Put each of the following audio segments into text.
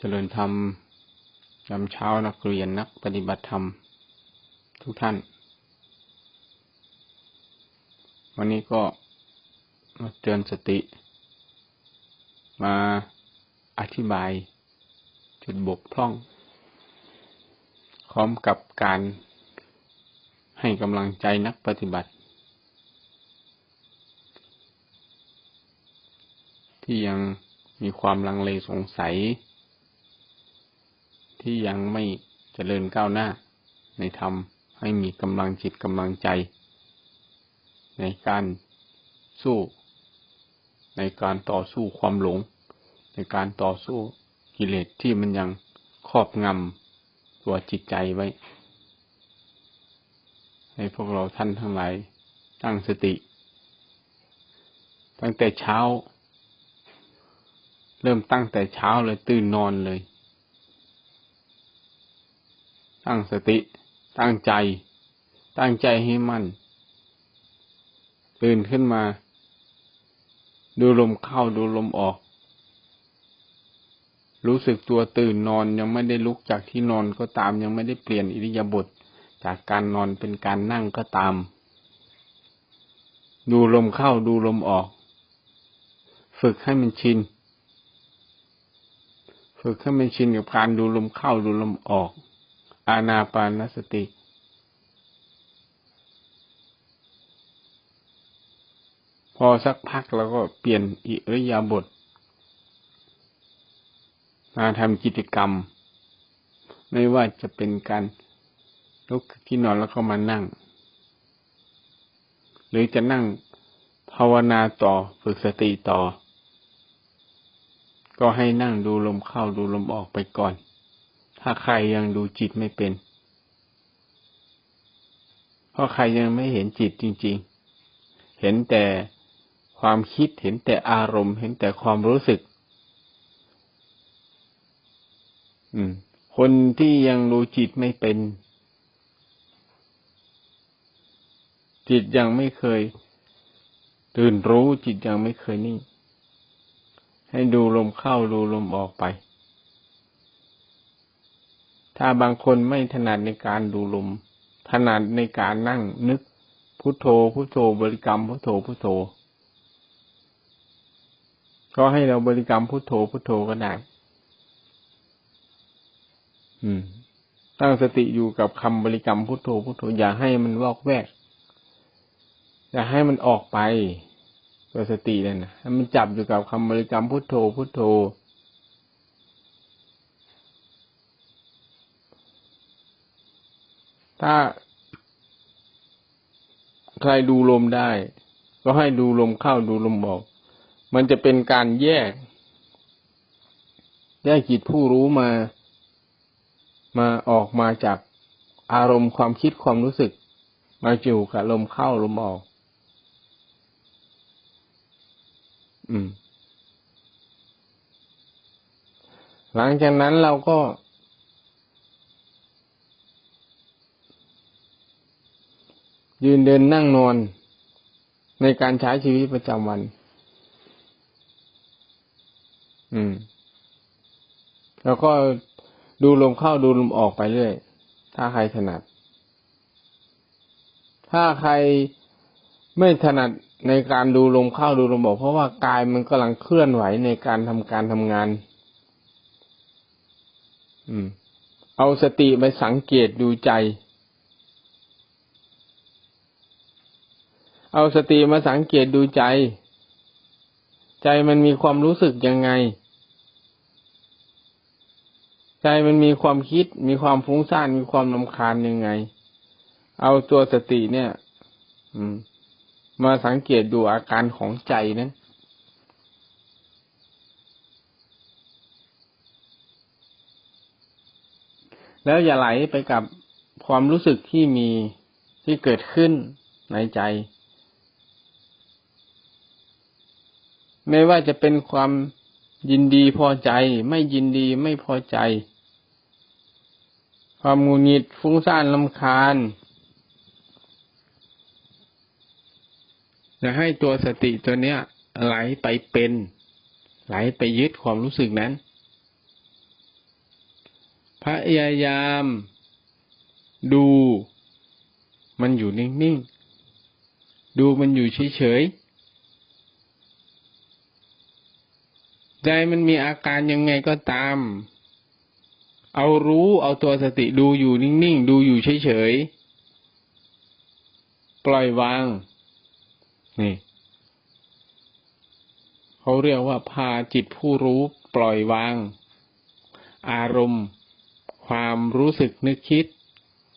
เจริญธรรมยามเช้านักเรียนนักปฏิบัติธรรม ทุกท่าน วันนี้ก็มาเตือนสติ มาอธิบายจุดบกพร่องพร้อมกับการให้กำลังใจนักปฏิบัติ ที่ยังมีความลังเลสงสัย ที่ยังไม่เจริญก้าวหน้า ในธรรมให้มีกำลังจิตกำลังใจ ในการสู้ ในการต่อสู้ความหลง ในการต่อสู้กิเลสที่มันยังครอบงำตัวจิตใจไว้ ให้พวกเราท่านทั้งหลายตั้งสติ ตั้งแต่เช้า เริ่มตั้งแต่เช้าเลยตื่นนอนเลย ตั้งสติ ตั้งใจ ตั้งใจให้มั่น ตื่นขึ้นมา ดูลมเข้าดูลมออก รู้สึกตัวตื่นนอนยังไม่ได้ลุกจากที่นอนก็ตามยังไม่ได้เปลี่ยนอิริยาบถจากการนอนเป็นการนั่งก็ตาม ดูลมเข้าดูลมออก ฝึกให้มันชิน ฝึกให้มันชินกับการดูลมเข้าดูลมออก อาณาปานสติ พอสักพักเราก็เปลี่ยนอิริยาบถมาทำกิจกรรม ไม่ว่าจะเป็นการลุกที่นอนแล้วก็มานั่ง หรือจะนั่งภาวนาต่อฝึกสติต่อ ก็ให้นั่งดูลมเข้าดูลมออกไปก่อน ถ้าใครยังดูจิตไม่เป็น เพราะใครยังไม่เห็นจิตจริง ๆ เห็นแต่ความคิด เห็นแต่อารมณ์ เห็นแต่ความรู้สึก อืม คนที่ยังรู้จิตไม่เป็น จิตยังไม่เคย ตื่นรู้จิตยังไม่เคยนิ่ง ให้ดูลมเข้าดูลมออกไป ถ้าบางคนไม่ถนัดในการดูลม ถนัดในการนั่งนึกพุโทโธพุโทโธบริกรรมพุโทโธพุโทโธ ก็ให้เราบริกรรมพุโทโธพุโทโธก็ได้อืม ตั้งสติอยู่กับคำบริกรรมพุโทโธพุโทโธอย่าให้มันวอกแวก อย่าให้มันออกไปตัวสตินั่นนะให้มันจับอยู่กับคำบริกรรมพุทโธพุทโธ ถ้าใครดูลมได้ ก็ให้ดูลมเข้าดูลมออก มันจะเป็นการแยก แยกจิตผู้รู้มา มาออกมาจากอารมณ์ความคิดความรู้สึก มาอยู่กับลมเข้าลมออก อืม หลังจากนั้นเราก็ ยืนเดินนั่งนอนในการใช้ชีวิตประจำวัน อืม แล้วก็ดูลมเข้าดูลมออกไปเรื่อย ถ้าใครถนัด ถ้าใครไม่ถนัดในการดูลมเข้าดูลมออก เพราะว่ากายมันกำลังเคลื่อนไหวในการทำการทำงาน อืม เอาสติไปสังเกตดูใจ เอาสติมาสังเกตดูใจ ใจมันมีความรู้สึกยังไง ใจมันมีความคิด มีความฟุ้งซ่าน มีความลำคาญยังไง เอาตัวสติเนี่ย อืม มาสังเกตดูอาการของใจนั้นแล้วอย่าไหลไปกับความรู้สึกที่มีที่เกิดขึ้นในใจ ไม่ว่าจะเป็นความยินดีพอใจ ไม่ยินดีไม่พอใจ ความงูงิดฟุ้งซ่านลำคาญจะให้ตัวสติตัวเนี้ย ไหลไปเป็น ไหลไปยึดความรู้สึกนั้น พยายาม ดู มันอยู่นิ่ง ๆ ดูมันอยู่เฉย ๆ ใจมันมีอาการยังไงก็ตาม เอารู้เอาตัวสติดูอยู่นิ่งๆ ดูอยู่เฉยๆ ปล่อยวาง นี่ เขาเรียกว่าพาจิตผู้รู้ปล่อยวาง อารมณ์ ความรู้สึกนึกคิด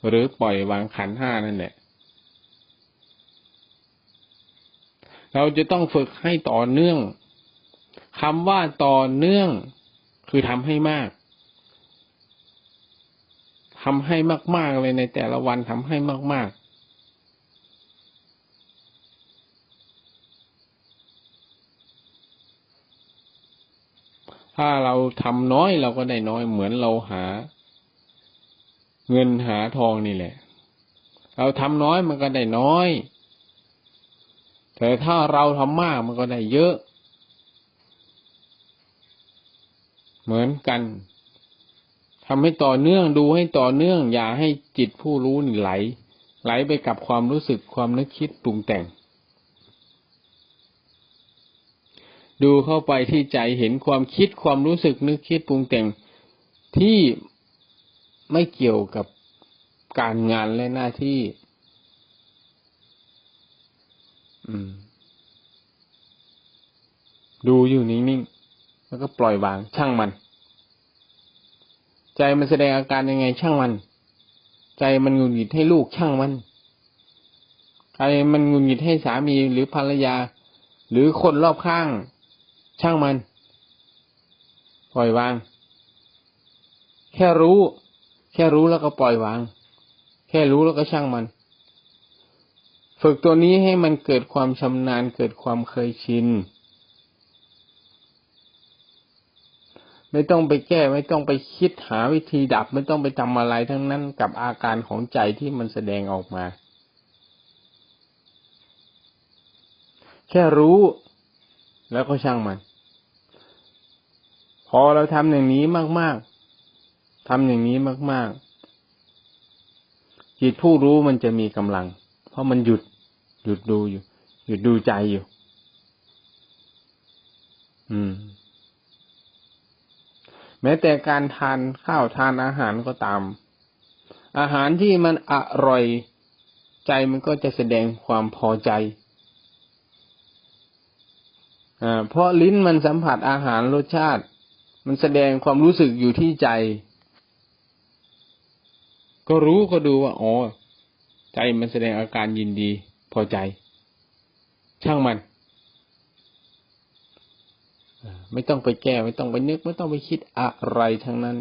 หรือปล่อยวางขันห้านั่นแหละเราจะต้องฝึกให้ต่อเนื่อง คำว่าต่อเนื่อง คือทำให้มากทำให้มาก ๆ เลยในแต่ละวันทำให้มาก ๆ ถ้าเราทำน้อยเราก็ได้น้อยเหมือนเราหา เงินหาทองนี่แหละ เราทำน้อยมันก็ได้น้อย แต่ถ้าเราทำมากมันก็ได้เยอะ เหมือนกันทำให้ต่อเนื่องดูให้ต่อเนื่อง อย่าให้จิตผู้รู้นี่ไหล ไหลไปกับความรู้สึกความนึกคิดปรุงแต่ง ดูเข้าไปที่ใจเห็นความคิดความรู้สึกนึกคิดปรุงแต่ง ที่ไม่เกี่ยวกับการงานและหน้าที่ อืม ดูอยู่นิ่งๆ แล้วก็ปล่อยวางช่างมัน ใจมันแสดงอาการยังไงช่างมัน ใจมันงุนหงิดให้ลูกช่างมันใจมันงุนหงิดให้สามีหรือภรรยา หรือคนรอบข้าง ช่างมัน ปล่อยวาง แค่รู้ แค่รู้แล้วก็ปล่อยวาง แค่รู้แล้วก็ช่างมันฝึกตัวนี้ให้มันเกิดความชำนาญเกิดความเคยชิน ไม่ต้องไปแก้ไม่ต้องไปคิดหาวิธีดับ ไม่ต้องไปทำอะไรทั้งนั้นกับอาการของใจที่มันแสดงออกมา แค่รู้แล้วก็ช่างมัน พอเราทำอย่างนี้มาก ๆทำอย่างนี้มาก ๆ จิตผู้รู้มันจะมีกำลัง เพราะมันหยุด หยุดดูอยู่ หยุดดูใจอยู่ อืม แม้แต่การทานข้าวทานอาหารก็ตาม อาหารที่มันอร่อยใจมันก็จะแสดงความพอใจอ่าเพราะลิ้นมันสัมผัสอาหารรสชาติ มันแสดงความรู้สึกอยู่ที่ใจ ก็รู้ก็ดูว่าอ๋อใจมันแสดงอาการยินดี พอใจ ช่างมัน ไม่ต้องไปแก้ ไม่ต้องไปนึก ไม่ต้องไปคิดอะไรทั้งนั้น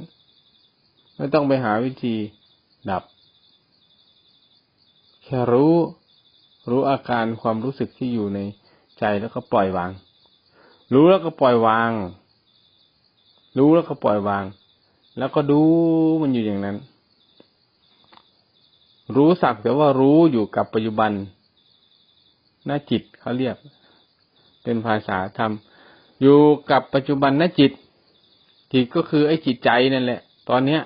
ไม่ต้องไปหาวิธีดับ แค่รู้รู้อาการความรู้สึกที่อยู่ในใจแล้วก็ปล่อยวาง รู้แล้วก็ปล่อยวาง รู้แล้วก็ปล่อยวาง แล้วก็ดูมันอยู่อย่างนั้น รู้สักแต่ว่ารู้อยู่กับปัจจุบันหน้าจิตเขาเรียก เป็นภาษาธรรม อยู่กับปัจจุบันนจิต จิตก็คือไอ้จิตใจนั่นแหละ ตอนเนี้ย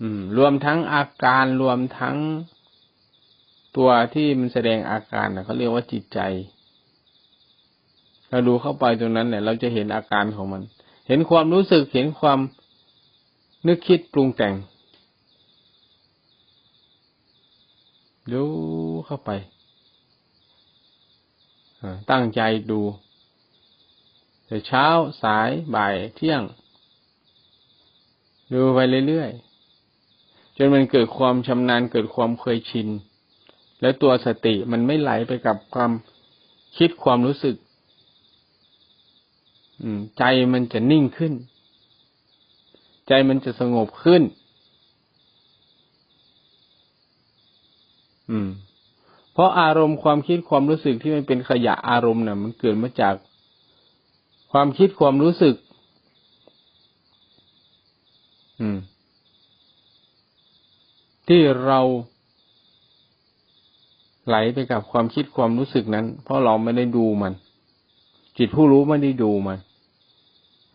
อืม รวมทั้งอาการรวมทั้งตัวที่มันแสดงอาการนะเขาเรียกว่าจิตใจ เราดูเข้าไปตรงนั้นเนี่ย เราจะเห็นอาการของมัน เห็นความรู้สึกเห็นความนึกคิดปรุงแต่งดูเข้าไปตั้งใจดู แต่เช้าสายบ่ายเที่ยง ดูไปเรื่อยๆจนมันเกิดความชำนาญเกิดความเคยชิน แล้วตัวสติมันไม่ไหลไปกับความคิดความรู้สึกใจมันจะนิ่งขึ้น ใจมันจะสงบขึ้น อืม เพราะอารมณ์ความคิดความรู้สึกที่มันเป็นขยะอารมณ์น่ะ มันเกิดมาจาก ความคิดความรู้สึก ที่เราไหลไปกับความคิดความรู้สึกนั้น เพราะเราไม่ได้ดูมัน จิตผู้รู้ไม่ได้ดูมัน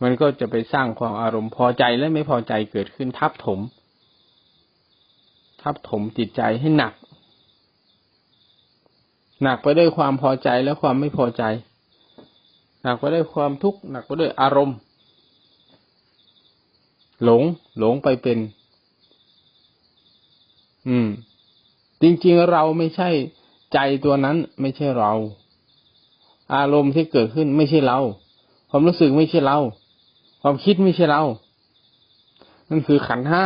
มันก็จะไปสร้างความอารมณ์พอใจและไม่พอใจเกิดขึ้นทับถม ทับถมจิตใจให้หนัก หนักไปด้วยความพอใจและความไม่พอใจ นักไปด้วยความทุกข์หนักไปด้วยอารมณ์ หลงหลงไปเป็น อืม จริงๆเราไม่ใช่ใจตัวนั้นไม่ใช่เรา อารมณ์ที่เกิดขึ้นไม่ใช่เรา ความรู้สึกไม่ใช่เรา ความคิดไม่ใช่เรานั่นคือขันห้า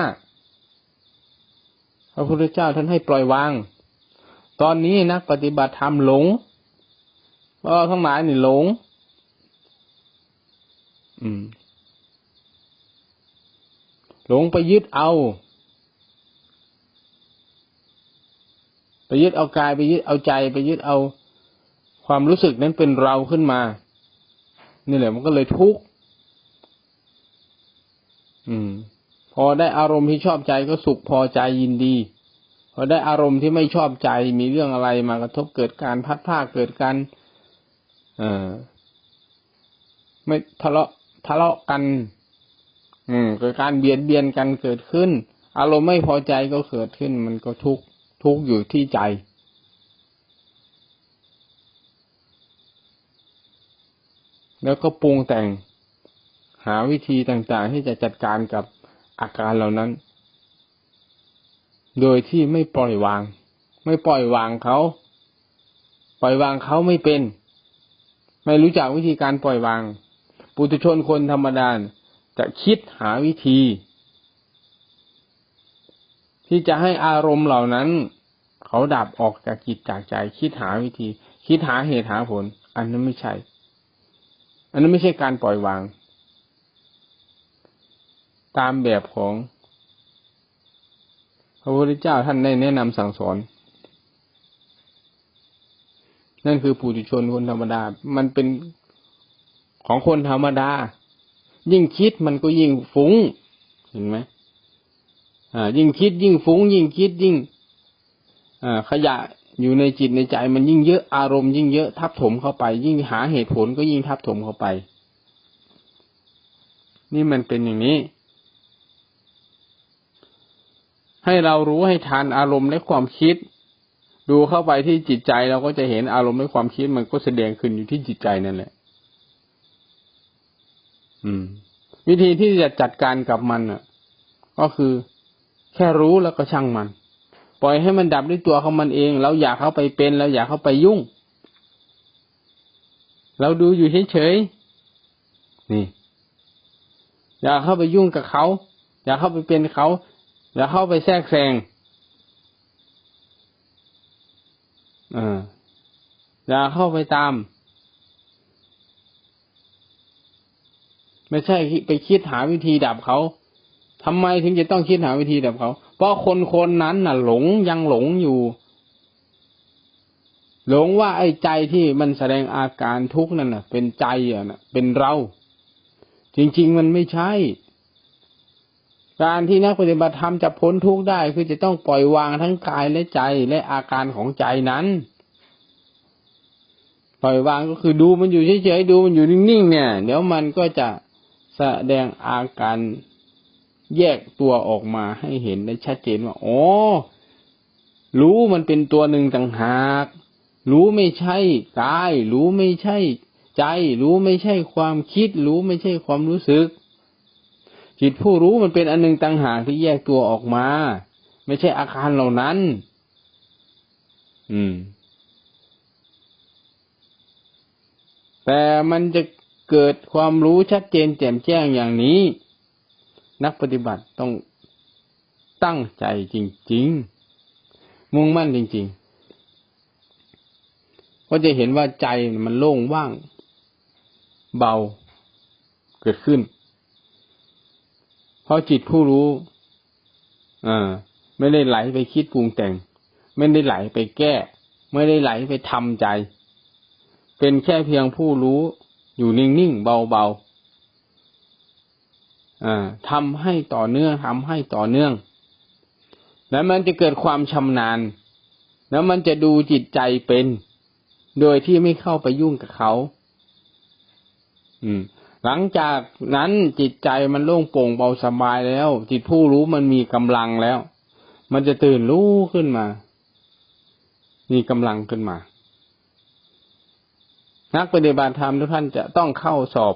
พระพุทธเจ้าท่านให้ปล่อยวาง ตอนนี้นักปฏิบัติธรรมหลงเพราะทั้งหลายนี่หลง หลงไปยึดเอา ไปยึดเอากายไปยึดเอาใจไปยึดเอา ความรู้สึกนั้นเป็นเราขึ้นมา นี่แหละมันก็เลยทุกข์อืมพอได้อารมณ์ที่ชอบใจก็สุขพอใจยินดีพอได้อารมณ์ที่ไม่ชอบใจมีเรื่องอะไรมากระทบเกิดการพัดผ้าเกิดการไม่ทะเลาะ ทะเลาะกัน อืม เกิดการเบียดเบียนกันเกิดขึ้น อารมณ์ไม่พอใจก็เกิดขึ้น มันก็ทุกข์ทุกข์อยู่ที่ใจ แล้วก็ปรุงแต่ง หาวิธีต่างๆ ที่จะจัดการกับอาการเหล่านั้น โดยที่ไม่ปล่อยวาง ไม่ปล่อยวางเขา ปล่อยวางเขาไม่เป็น ไม่รู้จักวิธีการปล่อยวาง ปุถุชนคนธรรมดาจะคิดหาวิธี ที่จะให้อารมณ์เหล่านั้น เขาดับออกจากจิตจากใจ คิดหาวิธี คิดหาเหตุหาผล อันนั้นไม่ใช่ อันนั้นไม่ใช่การปล่อยวาง ตามแบบของพระพุทธเจ้าท่านได้แนะนำสั่งสอน นั่นคือปุถุชนคนธรรมดา มันเป็น ของคนธรรมดา ยิ่งคิดมันก็ยิ่งฟุง้ง เห็นไหมอ่า ยิ่งคิดยิ่งฟุง้ง ยิ่งคิดยิ่งอ่าขยะอยู่ในจิตในใจ มันยิ่งเยอะอารมณ์ยิ่งเยอะทับถมเข้าไป ยิ่งหาเหตุผลก็ยิ่งทับถมเข้าไป นี่มันเป็นอย่างนี้ ให้เรารู้ให้ทานอารมณ์และความคิด ดูเข้าไปที่จิตใจเราก็จะเห็นอารมณ์และความคิดมันก็แสดงขึ้นอยู่ที่จิตใจนั่นแหละ วิธีที่จะจัดการกับมันอะ ก็คือแค่รู้แล้วก็ช่างมัน ปล่อยให้มันดับด้วยตัวของมันเอง เราอยากเข้าไปเป็นเราอยากเข้าไปยุ่ง เราดูอยู่เฉยๆนี่ อยากเข้าไปยุ่งกับเขา อยากเข้าไปเป็นเขา อยากเข้าไปแทรกแซงอ่าอยากเข้าไปตาม ไม่ใช่ไปคิดหาวิธีดับเขาทำไมถึงจะต้องคิดหาวิธีดับเขา เพราะคนคนนั้นน่ะ หลงยังหลงอยู่ หลงว่าไอ้ใจที่มันแสดงอาการทุกข์นั่นน่ะ เป็นใจอะนะเป็นเรา จริง ๆ มันไม่ใช่ การที่นักปฏิบัติธรรมจะพ้นทุกข์ได้ คือจะต้องปล่อยวางทั้งกายและใจและอาการของใจนั้น ปล่อยวางก็คือดูมันอยู่เฉยๆดูมันอยู่นิ่งๆเนี่ย เดี๋ยวมันก็จะ แสดงอาการแยกตัวออกมาให้เห็นได้ชัดเจนว่าอ๋อรู้มันเป็นตัวหนึ่งต่างหาก รู้ไม่ใช่กาย รู้ไม่ใช่ใจ รู้ไม่ใช่ความคิด รู้ไม่ใช่ความรู้สึก จิตผู้รู้มันเป็นอันหนึ่งต่างหากที่แยกตัวออกมา ไม่ใช่อาการเหล่านั้น อืม แต่มันจะ เกิดความรู้ชัดเจนแจ่มแจ้งอย่างนี้ นักปฏิบัติต้องตั้งใจจริง ๆ มุ่งมั่นจริง ๆ ก็จะเห็นว่าใจมันโล่งว่าง เบาเกิดขึ้น เพราะจิตผู้รู้อ่าไม่ได้ไหลไปคิดปรุงแต่ง ไม่ได้ไหลไปแก้ ไม่ได้ไหลไปทำใจ เป็นแค่เพียงผู้รู้ อยู่นิ่งๆเบาๆอ่าทำให้ต่อเนื่องทำให้ต่อเนื่อง แล้วมันจะเกิดความชำนาญ แล้วมันจะดูจิตใจเป็น โดยที่ไม่เข้าไปยุ่งกับเขาอืมหลังจากนั้นจิตใจมันโล่งโปร่งเบาสบายแล้ว จิตผู้รู้มันมีกำลังแล้ว มันจะตื่นรู้ขึ้นมา มีกำลังขึ้นมา นักปฏิบัติธรรมทุกท่านจะต้องเข้าสอบ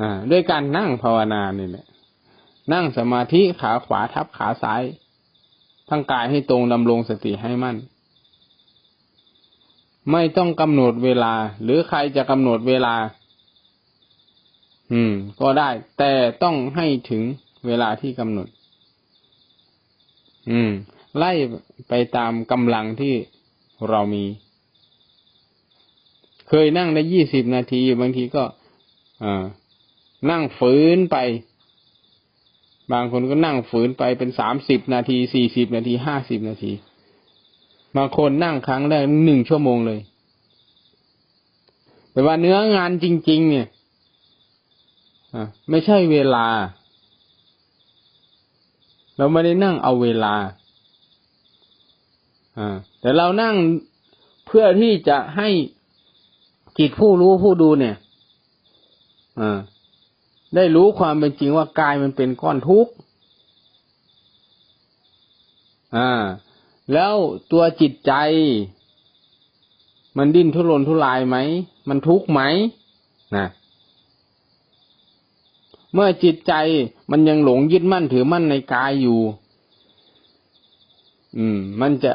อด้วยการนั่งภาวนานี่แหละนั่งสมาธิขาขวาทับขาซ้ายทั้งกายให้ตรงดำรงสติให้มั่น ไม่ต้องกำหนดเวลา หรือใครจะกำหนดเวลา อืม ก็ได้ แต่ต้องให้ถึงเวลาที่กำหนด อืม ไล่ไปตามกำลังที่เรามี เคยนั่งได้ยี่สิบนาที บางทีก็นั่งฝืนไป บางคนก็นั่งฝืนไปเป็นสามสิบนาทีสี่สิบนาทีห้าสิบนาที บางคนนั่งครั้งแรกหนึ่งชั่วโมงเลย แต่ว่าเนื้องานจริง ๆ เนี่ยไม่ใช่เวลา เราไม่ได้นั่งเอาเวลาแต่เรานั่งเพื่อที่จะให้ จิตผู้รู้ผู้ดูเนี่ยได้รู้ความเป็นจริงว่ากายมันเป็นก้อนทุกข์อ่า แล้วตัวจิตใจ มันดิ้นทุรนทุรายไหม มันทุกข์ไหมนะเมื่อจิตใจมันยังหลงยึดมั่นถือมั่นในกายอยู่ อืม มันจะ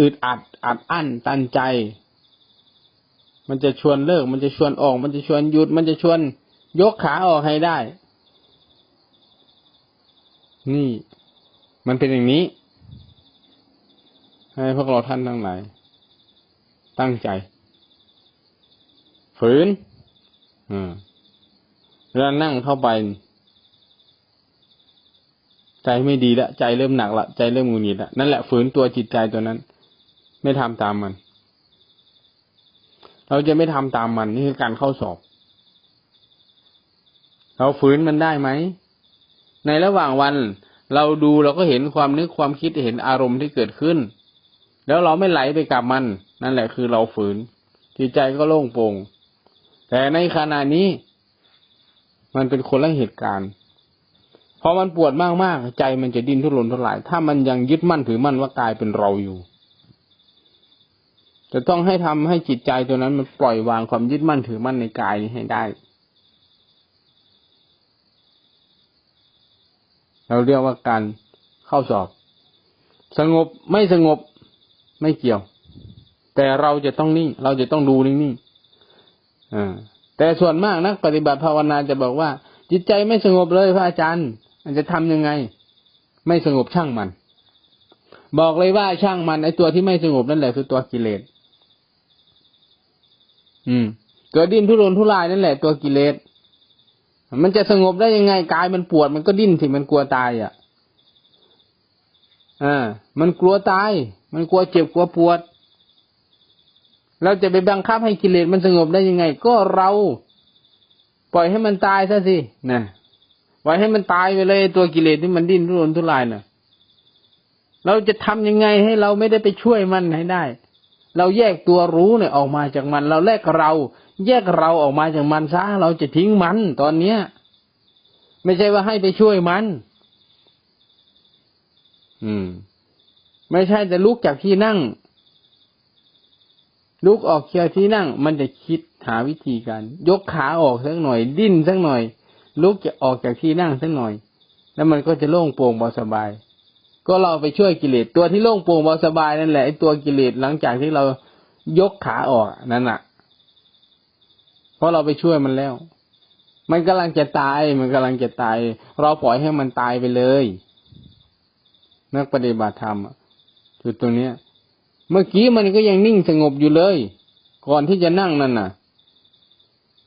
อึดอัดอัดอั้นตันใจ มันจะชวนเลิก มันจะชวนออก มันจะชวนหยุด มันจะชวนยกขาออกให้ได้ นี่ มันเป็นอย่างนี้ ให้พวกเราท่านทั้งหลาย ตั้งใจ ฝืนอืมแล้วนั่งเข้าไป ใจไม่ดีละ ใจเริ่มหนักละ ใจเริ่มงูหงิดละ นั่นแหละฝืนตัวจิตใจตัวนั้น ไม่ทำตามมัน เราจะไม่ทำตามมันนี่คือการเข้าสอบ เราฝืนมันได้ไหม ในระหว่างวัน เราดูเราก็เห็นความนึกความคิดเห็นอารมณ์ที่เกิดขึ้น แล้วเราไม่ไหลไปกับมัน นั่นแหละคือเราฝืนจิตใจก็โล่งโปร่งแต่ในขณะนี้มันเป็นคนละเหตุการณ์พอมันปวดมากๆใจมันจะดิ้นทุรนทุราย ถ้ามันยังยึดมั่นถือมั่นว่ากายเป็นเราอยู่ จะต้องให้ทำให้จิตใจตัวนั้นมันปล่อยวางความยึดมั่นถือมั่นในกายนี้ให้ได้ เราเรียกว่าการเข้าสอบ สงบไม่สงบไม่เกี่ยว แต่เราจะต้องนิ่ง เราจะต้องดูนิ่งๆอ่าแต่ส่วนมากนักปฏิบัติภาวนาจะบอกว่า จิตใจไม่สงบเลยพระอาจารย์มันจะทำยังไง ไม่สงบช่างมัน บอกเลยว่าช่างมันไอตัวที่ไม่สงบนั่นแหละคือตัวกิเลส อืม ตัวดิ้นทุรนทุรายนั่นแหละตัวกิเลส มันจะสงบได้ยังไงกายมันปวดมันก็ดิ้นสิมันกลัวตายอะอ่ามันกลัวตาย มันกลัวเจ็บกลัวปวด เราจะไปบังคับให้กิเลสมันสงบได้ยังไง ก็เราปล่อยให้มันตายซะสินะปล่อยให้มันตายไปเลยตัวกิเลสที่มันดิ้นทุรนทุรายน่ะ เราจะทำยังไงให้เราไม่ได้ไปช่วยมันให้ได้ เราแยกตัวรู้เนี่ยออกมาจากมัน เราแลกเรา แยกเราออกมาจากมันซะเราจะทิ้งมันตอนเนี้ย ไม่ใช่ว่าให้ไปช่วยมัน อืม ไม่ใช่แต่ลุกจากที่นั่ง ลุกออกจากที่นั่ง มันจะคิดหาวิธีการ ยกขาออกสักหน่อย ดิ้นสักหน่อย ลุกจะออกจากที่นั่งสักหน่อย แล้วมันก็จะโล่งโปร่งเบาสบาย ก็เราไปช่วยกิเลสตัวที่โล่งโปร่งเบาสบายนั่นแหละไอ้ตัวกิเลสหลังจากที่เรายกขาออกนั่นแหะเพราะเราไปช่วยมันแล้ว มันกำลังจะตาย มันกำลังจะตาย เราปล่อยให้มันตายไปเลย นักปฏิบัติธรรมจุดตรงเนี้ย เมื่อกี้มันก็ยังนิ่งสงบอยู่เลย ก่อนที่จะนั่งนั่นน่ะ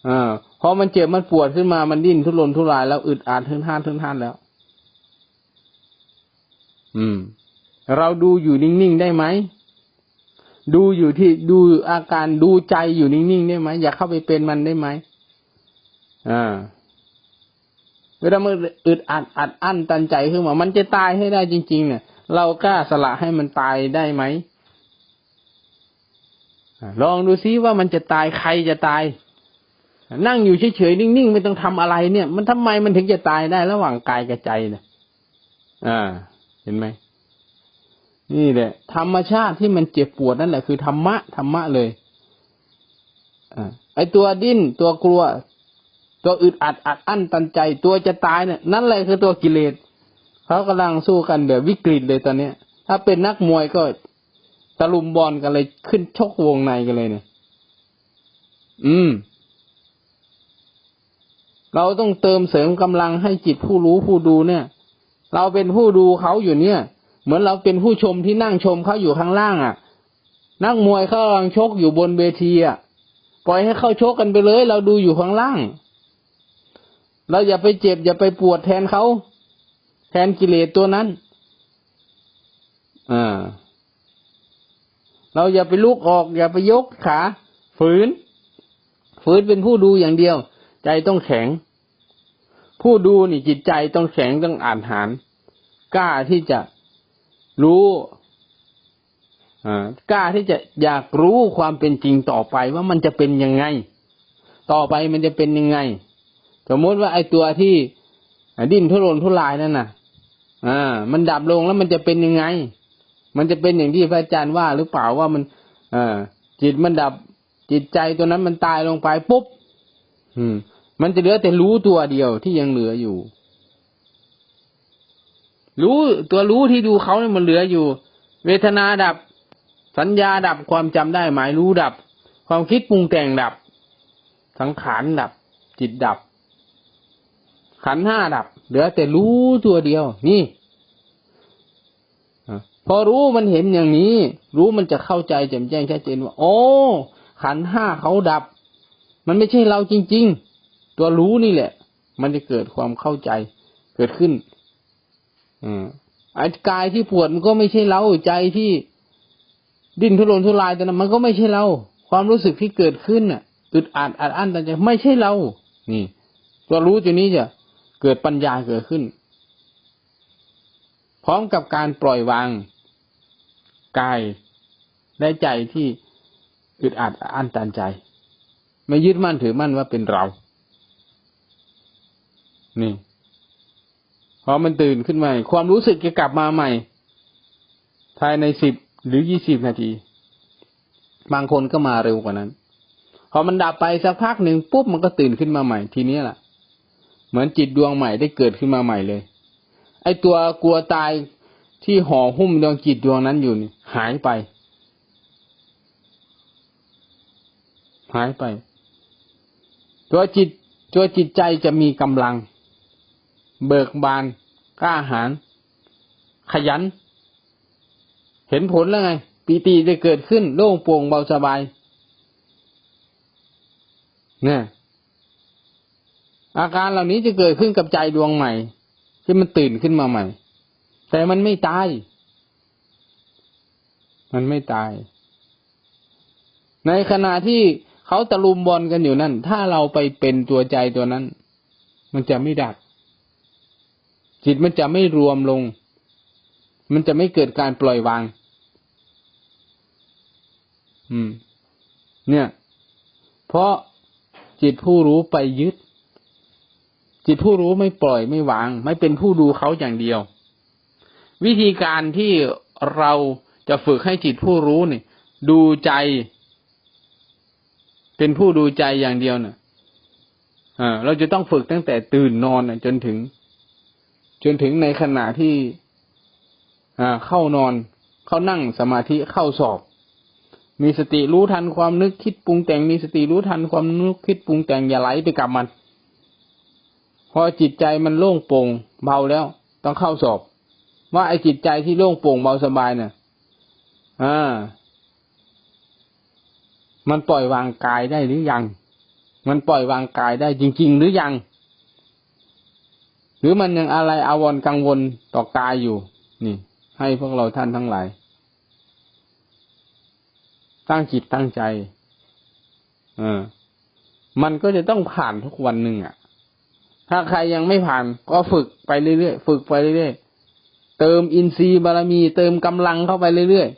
อ่าพอมันเจ็บมันปวดขึ้นมามันดิ้นทุรนทุรายแล้วอึดอัดทึนท่านทึนท่านแล้ว อืม เราดูอยู่นิ่งๆได้ไหมดูอยู่ที่ดูอาการดูใจอยู่นิ่งๆได้ไหมอย่าเข้าไปเป็นมันได้ไหมอ่าเวลามันอึดอัดอัดอั้นตันใจขึ้นมา มันจะตายให้ได้จริง ๆ เนี่ย เรากล้าสละให้มันตายได้ไหมลองดูซิว่ามันจะตายใครจะตาย นั่งอยู่เฉยๆนิ่งๆไม่ต้องทำอะไรเนี่ย มันทำไมมันถึงจะตายได้ระหว่างกายกับใจเนี่ยอ่า ห็นไหมนี่แหละ ธรรมชาติที่มันเจ็บปวดนั่นแหละคือธรรมะธรรมะเลยอไอตัวดิ้นตัวกลัว ตัวอึดอัดอัดอั้นตันใจ ตัวจะตายเนี่ยนั่นแหละคือตัวกิเลสเขากำลังสู้กันแบบวิกฤตเลยตอนเนี้ย ถ้าเป็นนักมวยก็ตะลุมบอลกันเลยขึ้นชกวงในกันเลยเนี่ย อืม เราต้องเติมเสริมกำลังให้จิตผู้รู้ผู้ดูเนี่ย เราเป็นผู้ดูเขาอยู่เนี่ย เหมือนเราเป็นผู้ชมที่นั่งชมเขาอยู่ข้างล่างอะ นักมวยเขากำลังชกอยู่บนเวทีอะ ปล่อยให้เขาชกกันไปเลย เราดูอยู่ข้างล่าง เราอย่าไปเจ็บ อย่าไปปวดแทนเขา แทนกิเลสตัวนั้นอ่าเราอย่าไปลุกออก อย่าไปยกขาฝืน ฝืนเป็นผู้ดูอย่างเดียว ใจต้องแข็ง ผู้ดูนี่จิตใจต้องแข็งต้องอ่านหารกล้าที่จะรู้กล้าที่จะอยากรู้ความเป็นจริงต่อไปว่ามันจะเป็นยังไง ต่อไปมันจะเป็นยังไง สมมติว่าไอ้ตัวที่ดิ้นทุรนทุรายนั่นน่ะอ่ามันดับลงแล้วมันจะเป็นยังไง มันจะเป็นอย่างที่พระอาจารย์ว่า หรือเปล่าว่ามันอ่าจิตมันดับจิตใจตัวนั้นมันตายลงไปปุ๊บ อืม มันจะเหลือแต่รู้ตัวเดียวที่ยังเหลืออยู่ รู้ตัวรู้ที่ดูเขาเนี่ยมันเหลืออยู่ เวทนาดับ สัญญาดับความจำได้หมายรู้ดับ ความคิดปรุงแต่งดับ สังขารดับ จิตดับ ขันห้าดับ เหลือแต่รู้ตัวเดียว นี่พอรู้มันเห็นอย่างนี้ รู้มันจะเข้าใจแจ่มแจ้งชัดเจนว่า โอ้ ขันห้าเขาดับ มันไม่ใช่เราจริง ๆ ตัวรู้นี่แหละ มันจะเกิดความเข้าใจเกิดขึ้น อืมไอ้กายที่ปวดมันก็ไม่ใช่เราใจที่ดิ้นทุรนทุรายแต่นั้นมันก็ไม่ใช่เรา ความรู้สึกที่เกิดขึ้นน่ะอึดอัดอัดอั้นตันใจไม่ใช่เรา นี่ ตัวรู้ตัวนี้จะเกิดปัญญาเกิดขึ้น พร้อมกับการปล่อยวาง กายและใจที่อึดอัดอั้นตันใจ ไม่ยึดมั่นถือมั่นว่าเป็นเรา นี่พอมันตื่นขึ้นมาความรู้สึกจะกลับมาใหม่ ภายในสิบหรือยี่สิบนาที บางคนก็มาเร็วกว่านั้น พอมันดับไปสักพักหนึ่งปุ๊บมันก็ตื่นขึ้นมาใหม่ทีนี้แหละเหมือนจิตดวงใหม่ได้เกิดขึ้นมาใหม่เลย ไอ้ตัวกลัวตายที่ห่อหุ้มดวงจิตดวงนั้นอยู่นี่หายไป หายไป ตัวจิตตัวจิตใจจะมีกำลัง เบิกบานกล้าหาญขยัน เห็นผลแล้วไงปีติจะเกิดขึ้นโล่งโปร่งเบาสบาย เนี่ย อาการเหล่านี้จะเกิดขึ้นกับใจดวงใหม่ ที่มันตื่นขึ้นมาใหม่ แต่มันไม่ตาย มันไม่ตาย ในขณะที่เขาตะลุมบอลกันอยู่นั่น ถ้าเราไปเป็นตัวใจตัวนั้น มันจะไม่ดับ จิตมันจะไม่รวมลง มันจะไม่เกิดการปล่อยวาง อืม เนี่ย เพราะจิตผู้รู้ไปยึด จิตผู้รู้ไม่ปล่อยไม่วาง ไม่เป็นผู้ดูเขาอย่างเดียว วิธีการที่เราจะฝึกให้จิตผู้รู้เนี่ย ดูใจ เป็นผู้ดูใจอย่างเดียวเนะ่ะเราจะต้องฝึกตั้งแต่ตื่นนอนจนถึง จนถึงในขณะที่เข้านอน เข้านั่งสมาธิเข้าสอบ มีสติรู้ทันความนึกคิดปรุงแต่งมีสติรู้ทันความนึกคิดปรุงแต่งอย่าไหลไปกับมัน พอจิตใจมันโล่งโปร่งเบาแล้ว ต้องเข้าสอบ ว่าไอ้จิตใจที่โล่งโปร่งเบาสบายเนี่ยอ่ามันปล่อยวางกายได้หรือยัง มันปล่อยวางกายได้จริง ๆ หรือยัง หรือมันยังอะไรอาวรกังวลต่อกายอยู่ นี่ ให้พวกเราท่านทั้งหลาย ตั้งจิตตั้งใจ เออ มันก็จะต้องผ่านทุกวันหนึ่งอะ ถ้าใครยังไม่ผ่านก็ฝึกไปเรื่อยๆ ฝึกไปเรื่อยๆ เติมอินทรีย์บารมี เติมกำลังเข้าไปเรื่อย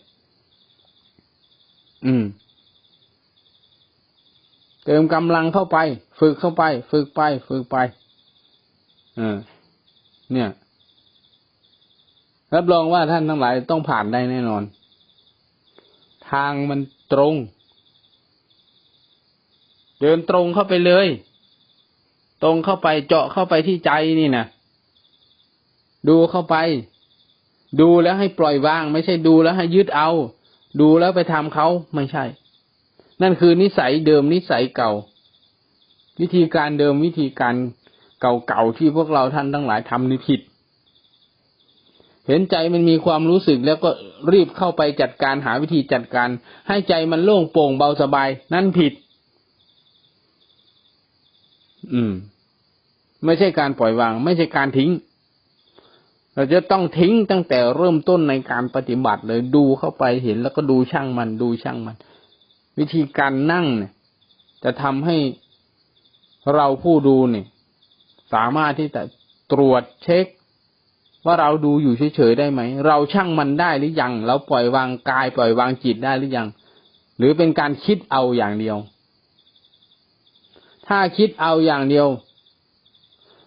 ๆ อืมเติมกำลังเข้าไป ฝึกเข้าไป ฝึกไป ฝึกไป เออ เนี่ย รับรองว่าท่านทั้งหลายต้องผ่านได้แน่นอน ทางมันตรง เดินตรงเข้าไปเลย ตรงเข้าไปเจาะเข้าไปที่ใจนี่นะดูเข้าไป ดูแล้วให้ปล่อยวาง ไม่ใช่ดูแล้วให้ยึดเอา ดูแล้วไปทำเขาไม่ใช่ นั่นคือนิสัยเดิมนิสัยเก่า วิธีการเดิมวิธีการ เก่าๆที่พวกเราท่านทั้งหลายทำนี่ผิด เห็นใจมันมีความรู้สึกแล้วก็รีบเข้าไปจัดการหาวิธีจัดการ ให้ใจมันโล่งโปร่งเบาสบาย นั่นผิด อืม ไม่ใช่การปล่อยวาง ไม่ใช่การทิ้ง เราจะต้องทิ้งตั้งแต่เริ่มต้นในการปฏิบัติเลยดูเข้าไปเห็นแล้วก็ดูช่างมัน ดูช่างมัน วิธีการนั่งเนี่ย จะทำให้เราผู้ดูเนี่ย สามารถที่จะตรวจเช็ค ว่าเราดูอยู่เฉยๆได้ไหม เราช่างมันได้หรือยัง เราปล่อยวางกายปล่อยวางจิตได้หรือยัง หรือเป็นการคิดเอาอย่างเดียว ถ้าคิดเอาอย่างเดียว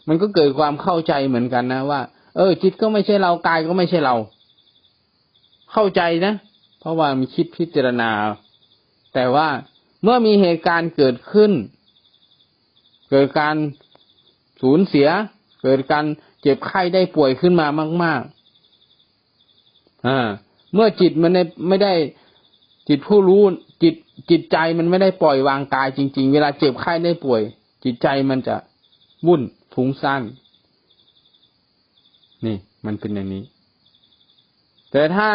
มันก็เกิดความเข้าใจเหมือนกันนะว่า เออ จิตก็ไม่ใช่เรากายก็ไม่ใช่เรา เข้าใจนะ เพราะว่ามีคิดพิจารณา แต่ว่าเมื่อมีเหตุการณ์เกิดขึ้น เกิดการ สูญเสีย เกิดการเจ็บไข้ได้ป่วยขึ้นมามาก ๆ อ่า เมื่อจิตมันไม่ได้จิตผู้รู้จิตจิตใจมันไม่ได้ปล่อยวางกายจริง ๆ เวลาเจ็บไข้ได้ป่วย จิตใจมันจะวุ่นฟุ้งซ่านนี่ มันเป็นอย่างนี้ แต่ถ้า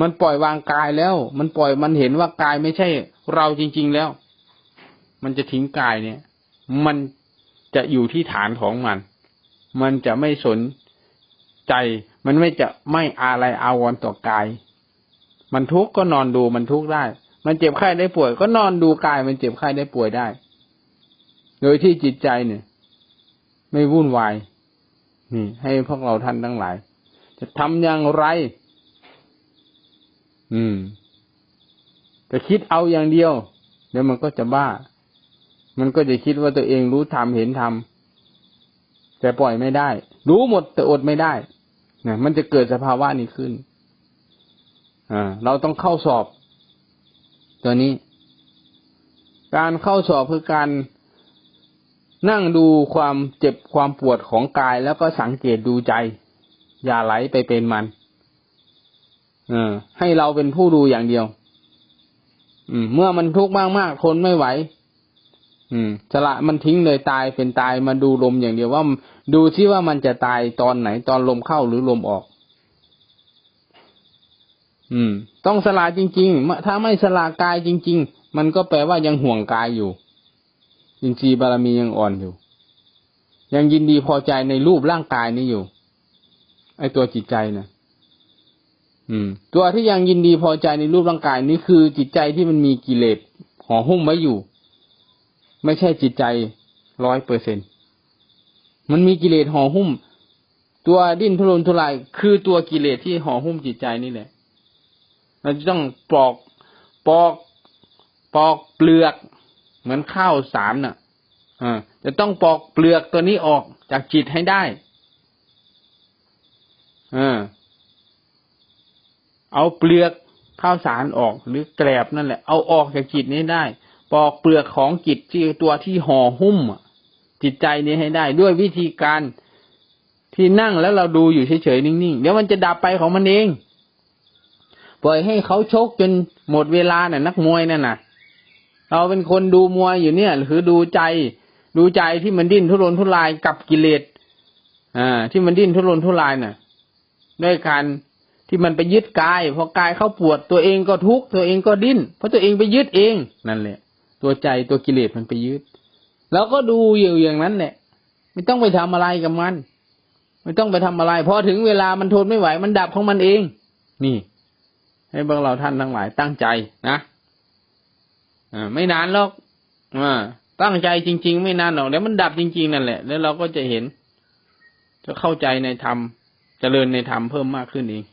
มันปล่อยวางกายแล้ว มันปล่อยมันเห็นว่ากายไม่ใช่เราจริง ๆ แล้ว มันจะทิ้งกายเนี่ย มันจะอยู่ที่ฐานของมัน มันจะไม่สนใจ มันไม่จะไม่อะไรอาวรต่อกาย มันทุกข์ก็นอนดูมันทุกข์ได้ มันเจ็บไข้ได้ป่วย ก็นอนดูกาย มันเจ็บไข้ได้ป่วยได้ โดยที่จิตใจเนี่ย ไม่วุ่นวาย นี่ ให้พวกเราท่านทั้งหลาย จะทำอย่างไร อืมจะคิดเอาอย่างเดียว เดี๋ยวมันก็จะบ้า มันก็จะคิดว่าตัวเองรู้ทำเห็นทำแต่ปล่อยไม่ได้ รู้หมดแต่อดไม่ได้นะมันจะเกิดสภาวะนี้ขึ้นอ่าเราต้องเข้าสอบ ตัวนี้ การเข้าสอบคือการนั่งดูความเจ็บความปวดของกาย แล้วก็สังเกตดูใจ อย่าไหลไปเป็นมันอให้เราเป็นผู้ดูอย่างเดียว อืม เมื่อมันทุกข์มากๆทนไม่ไหว อืมสละมันทิ้งเลยตายเป็นตายมาดูลมอย่างเดียวว่าดูซิว่ามันจะตายตอนไหนตอนลมเข้าหรือลมออก อืม ต้องสละจริงๆถ้าไม่สละกายจริง ๆ มันก็แปลว่ายังห่วงกายอยู่อินทรีย์บารมียังอ่อนอยู่ ยังยินดีพอใจในรูปร่างกายนี้อยู่ ไอตัวจิตใจนะอืม ตัวที่ยังยินดีพอใจในรูปร่างกายนี้คือจิตใจที่มันมีกิเลสห่อหุ้มไว้อยู่ ไม่ใช่จิตใจร้อยเปอร์เซ็นมันมีกิเลสห่อหุ้ม ตัวดิ้นทุรนทุราย คือตัวกิเลสที่ห่อหุ้มจิตใจนี่แหละ เราจะต้องปอกปอกปอกเปลือก เหมือนข้าวสารน่ะอ่าจะต้องปอกเปลือกตัวนี้ออกจากจิตให้ได้อ่าเอาเปลือกข้าวสารออกหรือแกลบนั่นแหละ เอาออกจากจิตนี้ได้ ปอกเปลือกของจิตที่ตัวที่ห่อหุ้มจิตใจนี้ให้ได้ ด้วยวิธีการที่นั่งแล้วเราดูอยู่เฉยๆนิ่งๆเดี๋ยวมันจะดับไปของมันเอง ปล่อยให้เขาชกจนหมดเวลาน่ะ นักมวยนั่นน่ะ เราเป็นคนดูมวยอยู่เนี่ยคือดูใจ ดูใจที่มันดิ้นทุรนทุรายกับกิเลสอ่า ที่มันดิ้นทุรนทุรายน่ะ ด้วยการที่มันไปยึดกายพอกายเข้าปวดตัวเองก็ทุกข์ตัวเองก็ดิ้นเพราะตัวเองไปยึดเองนั่นแหละ ตัวใจตัวกิเลสมันไปยึดแล้วก็ดูอยู่อย่างนั้นแหละไม่ต้องไปทำอะไรกับมัน ไม่ต้องไปทำอะไรพอถึงเวลามันทนไม่ไหว มันดับของมันเอง นี่ ให้พวกเราท่านทั้งหลายตั้งใจนะอ่าไม่นานหรอกอ่าตั้งใจจริง ๆ ไม่นานหรอกเดี๋ยวมันดับจริง ๆ นั่นแหละ แล้วเราก็จะเห็น จะเข้าใจในธรรมเจริญในธรรมเพิ่มมากขึ้นเอง